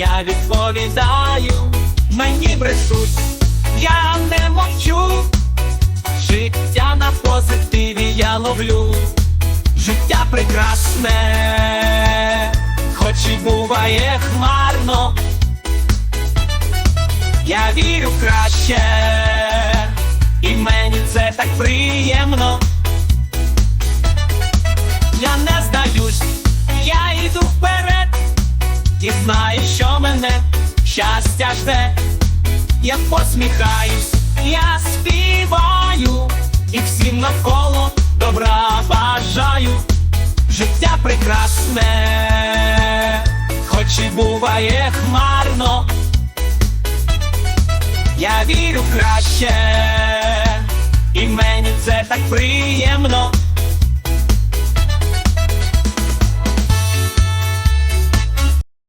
я відповідаю, мені брешуть, я не мовчу, життя на позитиві я ловлю, життя прекрасне, хоч і буває хмарно, я вірю краще, і мені це так приємно. І знаю, що мене щастя жде. Я посміхаюсь, я співаю, і всім навколо добра бажаю. Життя прекрасне, хоч і буває хмарно. Я вірю краще, і мені це так приємно.